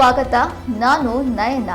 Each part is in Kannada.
ಸ್ವಾಗತ, ನಾನು ನಯನ.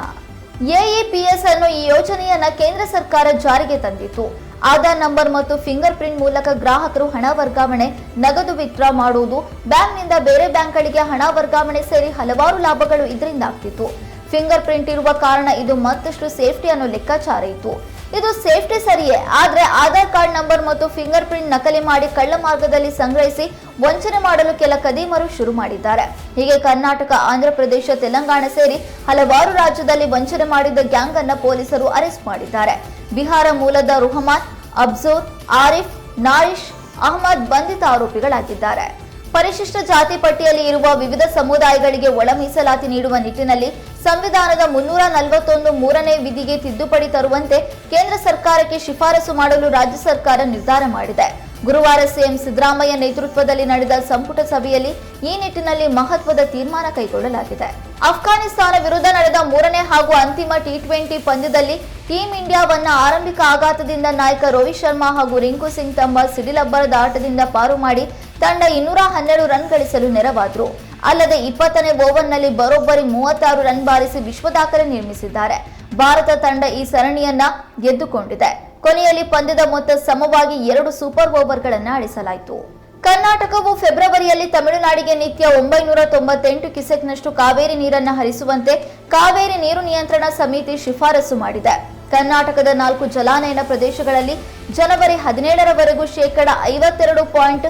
ಎಇಪಿಎಸ್ ಅನ್ನೋ ಈ ಯೋಜನೆಯನ್ನ ಕೇಂದ್ರ ಸರ್ಕಾರ ಜಾರಿಗೆ ತಂದಿತ್ತು. ಆಧಾರ್ ನಂಬರ್ ಮತ್ತು ಫಿಂಗರ್ ಪ್ರಿಂಟ್ ಮೂಲಕ ಗ್ರಾಹಕರು ಹಣ ವರ್ಗಾವಣೆ, ನಗದು ವಿತ್ಡ್ರಾ ಮಾಡುವುದು, ಬ್ಯಾಂಕ್ನಿಂದ ಬೇರೆ ಬ್ಯಾಂಕ್ಗಳಿಗೆ ಹಣ ವರ್ಗಾವಣೆ ಸೇರಿ ಹಲವಾರು ಲಾಭಗಳು ಇದರಿಂದ ಆಗ್ತಿತ್ತು. ಫಿಂಗರ್ ಪ್ರಿಂಟ್ ಇರುವ ಕಾರಣ ಇದು ಮತ್ತಷ್ಟು ಸೇಫ್ಟಿ ಅನ್ನೋ ಲೆಕ್ಕಾಚಾರ ಇತ್ತು. ಇದು ಸೇಫ್ಟಿ ಸರಿಯೇ? ಆದರೆ ಆಧಾರ್ ಕಾರ್ಡ್ ನಂಬರ್ ಮತ್ತು ಫಿಂಗರ್ ಪ್ರಿಂಟ್ ನಕಲಿ ಮಾಡಿ ಕಳ್ಳ ಮಾರ್ಗದಲ್ಲಿ ಸಂಗ್ರಹಿಸಿ ವಂಚನೆ ಮಾಡಲು ಕೆಲ ಕದೀಮರು ಶುರು ಮಾಡಿದ್ದಾರೆ. ಹೀಗೆ ಕರ್ನಾಟಕ ಆಂಧ್ರಪ್ರದೇಶ ತೆಲಂಗಾಣ ಸೇರಿ ಹಲವಾರು ರಾಜ್ಯದಲ್ಲಿ ವಂಚನೆ ಮಾಡಿದ್ದ ಗ್ಯಾಂಗ್ ಅನ್ನ ಪೊಲೀಸರು ಅರೆಸ್ಟ್ ಮಾಡಿದ್ದಾರೆ. ಬಿಹಾರ ಮೂಲದ ರುಹಮಾನ್, ಅಬ್ಜೋರ್, ಆರಿಫ್ ನಾರಿಶ್ ಅಹಮದ್ ಬಂಧಿತ ಆರೋಪಿಗಳಾಗಿದ್ದಾರೆ. ಪರಿಶಿಷ್ಟ ಜಾತಿ ಪಟ್ಟಿಯಲ್ಲಿ ಇರುವ ವಿವಿಧ ಸಮುದಾಯಗಳಿಗೆ ಒಳ ಮೀಸಲಾತಿ ನೀಡುವ ನಿಟ್ಟಿನಲ್ಲಿ ಸಂವಿಧಾನದ ಮುನ್ನೂರ ನಲವತ್ತೊಂದು ಮೂರನೇ ವಿಧಿಗೆ ತಿದ್ದುಪಡಿ ತರುವಂತೆ ಕೇಂದ್ರ ಸರ್ಕಾರಕ್ಕೆ ಶಿಫಾರಸು ಮಾಡಲು ರಾಜ್ಯ ಸರ್ಕಾರ ನಿರ್ಧಾರ ಮಾಡಿದೆ. ಗುರುವಾರ ಸಿಎಂ ಸಿದ್ದರಾಮಯ್ಯ ನೇತೃತ್ವದಲ್ಲಿ ನಡೆದ ಸಂಪುಟ ಸಭೆಯಲ್ಲಿ ಈ ನಿಟ್ಟಿನಲ್ಲಿ ಮಹತ್ವದ ತೀರ್ಮಾನ ಕೈಗೊಳ್ಳಲಾಗಿದೆ. ಅಫ್ಘಾನಿಸ್ತಾನ ವಿರುದ್ಧ ನಡೆದ ಮೂರನೇ ಹಾಗೂ ಅಂತಿಮ ಟಿ ಟ್ವೆಂಟಿ ಪಂದ್ಯದಲ್ಲಿ ಟೀಂ ಇಂಡಿಯಾವನ್ನ ಆರಂಭಿಕ ಆಘಾತದಿಂದ ನಾಯಕ ರೋಹಿತ್ ಶರ್ಮಾ ಹಾಗೂ ರಿಂಕು ಸಿಂಗ್ ತಮ್ಮ ಸಿಡಿಲಬ್ಬರದ ಆಟದಿಂದ ಪಾರು ಮಾಡಿ ತಂಡ ಇನ್ನೂರ ಹನ್ನೆರಡು ರನ್ ಗಳಿಸಲು ನೆರವಾದ್ರು. ಅಲ್ಲದೆ ಇಪ್ಪತ್ತನೇ ಓವರ್ನಲ್ಲಿ ಬರೋಬ್ಬರಿ ಮೂವತ್ತಾರು ರನ್ ಬಾರಿಸಿ ವಿಶ್ವ ದಾಖಲೆ ನಿರ್ಮಿಸಿದ್ದಾರೆ. ಭಾರತ ತಂಡ ಈ ಸರಣಿಯನ್ನ ಗೆದ್ದುಕೊಂಡಿದೆ. ಕೊನೆಯಲ್ಲಿ ಪಂದ್ಯದ ಮೊತ್ತ ಸಮವಾಗಿ ಎರಡು ಸೂಪರ್ ಓವರ್ಗಳನ್ನು ಆಡಿಸಲಾಯಿತು. ಕರ್ನಾಟಕವು ಫೆಬ್ರವರಿಯಲ್ಲಿ ತಮಿಳುನಾಡಿಗೆ ನಿತ್ಯ ಒಂಬೈನೂರ ತೊಂಬತ್ತೆಂಟು ಕಿಸೆಕ್ನಷ್ಟು ಕಾವೇರಿ ನೀರನ್ನು ಹರಿಸುವಂತೆ ಕಾವೇರಿ ನೀರು ನಿಯಂತ್ರಣ ಸಮಿತಿ ಶಿಫಾರಸು ಮಾಡಿದೆ. ಕರ್ನಾಟಕದ ನಾಲ್ಕು ಜಲಾನಯನ ಪ್ರದೇಶಗಳಲ್ಲಿ ಜನವರಿ ಹದಿನೇಳರವರೆಗೂ ಶೇಕಡ ಐವತ್ತೆರಡು ಪಾಯಿಂಟ್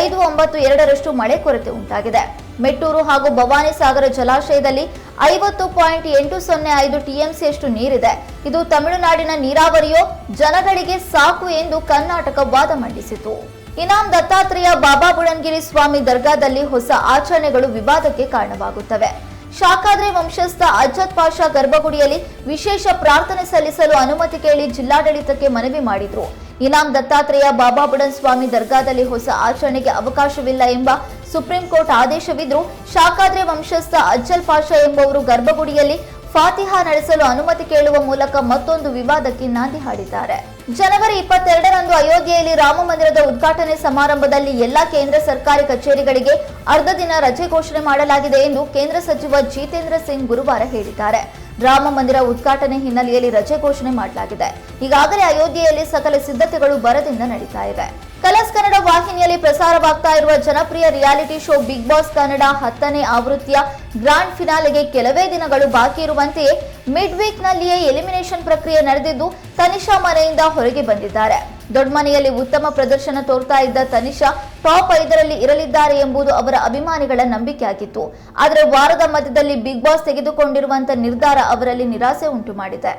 ಐದು ಒಂಬತ್ತು ಎರಡರಷ್ಟು ಮಳೆ ಕೊರತೆ ಉಂಟಾಗಿದೆ. ಮೆಟ್ಟೂರು ಹಾಗೂ ಭವಾನಿ ಸಾಗರ ಜಲಾಶಯದಲ್ಲಿ ಐವತ್ತು ಪಾಯಿಂಟ್ ಎಂಟು ಸೊನ್ನೆ ಐದು ಟಿಎಂಸಿಯಷ್ಟು ನೀರಿದೆ. ಇದು ತಮಿಳುನಾಡಿನ ನೀರಾವರಿಯೋ, ಜನಗಳಿಗೆ ಸಾಕು ಎಂದು ಕರ್ನಾಟಕ ವಾದ ಮಂಡಿಸಿತು. ಇನಾಮ್ ದತ್ತಾತ್ರೇಯ ಬಾಬಾ ಬುಡನ್ಗಿರಿ ಸ್ವಾಮಿ ದರ್ಗಾದಲ್ಲಿ ಹೊಸ ಆಚರಣೆಗಳು ವಿವಾದಕ್ಕೆ ಕಾರಣವಾಗುತ್ತವೆ. ಶಾಖಾದ್ರಿ ವಂಶಸ್ಥ ಅಜ್ಜತ್ ಪಾಷಾ ಗರ್ಭಗುಡಿಯಲ್ಲಿ ವಿಶೇಷ ಪ್ರಾರ್ಥನೆ ಸಲ್ಲಿಸಲು ಅನುಮತಿ ಕೇಳಿ ಜಿಲ್ಲಾಡಳಿತಕ್ಕೆ ಮನವಿ ಮಾಡಿದ್ರು. ಇನಾಮ್ ದತ್ತಾತ್ರೇಯ ಬಾಬಾ ಬುಡನ್ ಸ್ವಾಮಿ ದರ್ಗಾದಲ್ಲಿ ಹೊಸ ಆಚರಣೆಗೆ ಅವಕಾಶವಿಲ್ಲ ಎಂಬ ಸುಪ್ರೀಂ ಕೋರ್ಟ್ ಆದೇಶವಿದ್ರು ಶಾಖಾದ್ರಿ ವಂಶಸ್ಥ ಅಜ್ಜಲ್ ಪಾಷಾ ಎಂಬುವರು ಗರ್ಭಗುಡಿಯಲ್ಲಿ ಫಾತಿಹಾ ನಡೆಸಲು ಅನುಮತಿ ಕೇಳುವ ಮೂಲಕ ಮತ್ತೊಂದು ವಿವಾದಕ್ಕೆ ನಾಂದಿ ಹಾಡಿದ್ದಾರೆ. ಜನವರಿ ಇಪ್ಪತ್ತೆರಡರಂದು ಅಯೋಧ್ಯೆಯಲ್ಲಿ ರಾಮ ಮಂದಿರದ ಉದ್ಘಾಟನೆ ಸಮಾರಂಭದಲ್ಲಿ ಎಲ್ಲಾ ಕೇಂದ್ರ ಸರ್ಕಾರಿ ಕಚೇರಿಗಳಿಗೆ ಅರ್ಧ ದಿನ ರಜೆ ಘೋಷಣೆ ಮಾಡಲಾಗಿದೆ ಎಂದು ಕೇಂದ್ರ ಸಚಿವ ಜಿತೇಂದ್ರ ಸಿಂಗ್ ಗುರುವಾರ ಹೇಳಿದ್ದಾರೆ. ರಾಮ ಮಂದಿರ ಉದ್ಘಾಟನೆ ಹಿನ್ನೆಲೆಯಲ್ಲಿ ರಜೆ ಘೋಷಣೆ ಮಾಡಲಾಗಿದೆ. ಈಗಾಗಲೇ ಅಯೋಧ್ಯೆಯಲ್ಲಿ ಸಕಲ ಸಿದ್ಧತೆಗಳು ಭರದಿಂದ ನಡೀತಾ ಇವೆ. ಕಲರ್ಸ್ ಕನ್ನಡ ವಾಹಿನಿಯಲ್ಲಿ ಪ್ರಸಾರವಾಗ್ತಾ ಇರುವ ಜನಪ್ರಿಯ reality show Bigg Boss Kannada ಹತ್ತನೇ ಆವೃತ್ತಿಯ ಗ್ರಾಂಡ್ ಫಿನಾಲೆಗೆ ಕೆಲವೇ ದಿನಗಳು ಬಾಕಿ ಇರುವಂತೆಯೇ ಮಿಡ್ ವೀಕ್ ನಲ್ಲಿಯೇ ಎಲಿಮಿನೇಷನ್ ಪ್ರಕ್ರಿಯೆ ನಡೆದಿದ್ದು ತನಿಷಾ ಮನೆಯಿಂದ ಹೊರಗೆ ಬಂದಿದ್ದಾರೆ. ದೊಡ್ಡಮನೆಯಲ್ಲಿ ಉತ್ತಮ ಪ್ರದರ್ಶನ ತೋರ್ತಾ ಇದ್ದ ತನಿಷಾ ಟಾಪ್ ಐದರಲ್ಲಿ ಇರಲಿದ್ದಾರೆ ಎಂಬುದು ಅವರ ಅಭಿಮಾನಿಗಳ ನಂಬಿಕೆಯಾಗಿತ್ತು. ಆದರೆ ವಾರದ ಮಧ್ಯದಲ್ಲಿ ಬಿಗ್ ಬಾಸ್ ತೆಗೆದುಕೊಂಡಿರುವಂತಹ ನಿರ್ಧಾರ ಅವರಲ್ಲಿ ನಿರಾಸೆ ಉಂಟು ಮಾಡಿದೆ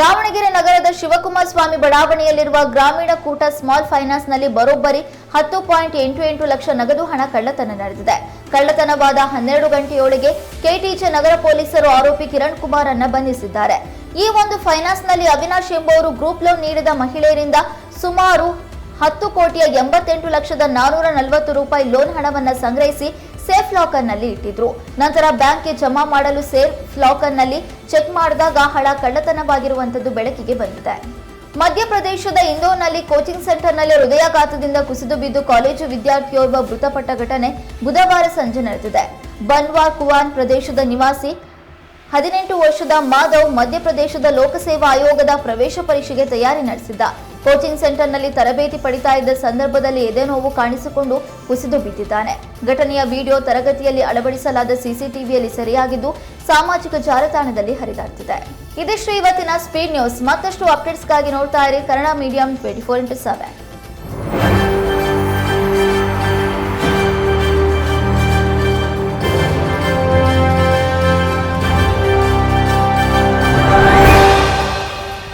ದಾವಣಗೆರೆ ನಗರದ ಶಿವಕುಮಾರ ಸ್ವಾಮಿ ಬಡಾವಣೆಯಲ್ಲಿರುವ ಗ್ರಾಮೀಣ ಕೂಟ ಸ್ಮಾಲ್ ಫೈನಾನ್ಸ್ನಲ್ಲಿ ಬರೋಬ್ಬರಿ ಹತ್ತು ಪಾಯಿಂಟ್ ಎಂಟು ಎಂಟು ಲಕ್ಷ ನಗದು ಹಣ ಕಳ್ಳತನ ನಡೆದಿದೆ. ಕಳ್ಳತನವಾದ ಹನ್ನೆರಡು ಗಂಟೆಯೊಳಗೆ ಕೆಟಿಜೆ ನಗರ ಪೊಲೀಸರು ಆರೋಪಿ ಕಿರಣ್ ಕುಮಾರ್ ಅನ್ನ ಬಂಧಿಸಿದ್ದಾರೆ. ಈ ಒಂದು ಫೈನಾನ್ಸ್ನಲ್ಲಿ ಅವಿನಾಶ್ ಎಂಬುವರು ಗ್ರೂಪ್ ಲೋನ್ ನೀಡಿದ ಮಹಿಳೆಯರಿಂದ ಸುಮಾರು ಹತ್ತು ಕೋಟಿಯ ಎಂಬತ್ತೆಂಟು ಲಕ್ಷದ ನಾನೂರ ನಲವತ್ತು ರೂಪಾಯಿ ಲೋನ್ ಹಣವನ್ನು ಸಂಗ್ರಹಿಸಿ ಸೇಫ್ ಲಾಕರ್ನಲ್ಲಿ ಇಟ್ಟಿದ್ರು. ನಂತರ ಬ್ಯಾಂಕ್ಗೆ ಜಮಾ ಮಾಡಲು ಸೇಫ್ ಲಾಕರ್ನಲ್ಲಿ ಚೆಕ್ ಮಾಡಿದಾಗ ಹಣ ಕಳ್ಳತನವಾಗಿರುವಂತದ್ದು ಬೆಳಕಿಗೆ ಬಂದಿದೆ. ಮಧ್ಯಪ್ರದೇಶದ ಇಂದೋರ್ನಲ್ಲಿ ಕೋಚಿಂಗ್ ಸೆಂಟರ್ನಲ್ಲಿ ಹೃದಯಾಘಾತದಿಂದ ಕುಸಿದು ಬಿದ್ದು ಕಾಲೇಜು ವಿದ್ಯಾರ್ಥಿಯೋರ್ವ ಮೃತಪಟ್ಟ ಘಟನೆ ಬುಧವಾರ ಸಂಜೆ ನಡೆದಿದೆ. ಬನ್ವಾ ಕುವಾನ್ ಪ್ರದೇಶದ ನಿವಾಸಿ, ಹದಿನೆಂಟು ವರ್ಷದ ಮಾಧವ್ ಮಧ್ಯಪ್ರದೇಶದ ಲೋಕಸೇವಾ ಆಯೋಗದ ಪ್ರವೇಶ ಪರೀಕ್ಷೆಗೆ ತಯಾರಿ ನಡೆಸಿದ್ದ. ಕೋಚಿಂಗ್ ಸೆಂಟರ್ನಲ್ಲಿ ತರಬೇತಿ ಪಡಿತಾ ಇದ್ದ ಸಂದರ್ಭದಲ್ಲಿ ಎದೆನೋವು ಕಾಣಿಸಿಕೊಂಡು ಕುಸಿದು ಬಿದ್ದಿದ್ದಾನೆ. ಘಟನೆಯ ವಿಡಿಯೋ ತರಗತಿಯಲ್ಲಿ ಅಳವಡಿಸಲಾದ ಸಿಸಿಟಿವಿಯಲ್ಲಿ ಸೆರೆಯಾಗಿದ್ದು, ಸಾಮಾಜಿಕ ಜಾಲತಾಣದಲ್ಲಿ ಹರಿದಾಡ್ತಿದೆ. ಇದಿಷ್ಟು ಇವತ್ತಿನ ಸ್ಪೀಡ್ ನ್ಯೂಸ್. ಮತ್ತಷ್ಟು ಅಪ್ಡೇಟ್ಸ್ಗಾಗಿ ನೋಡ್ತಾ ಇರಿ Kannada medium twenty four into seven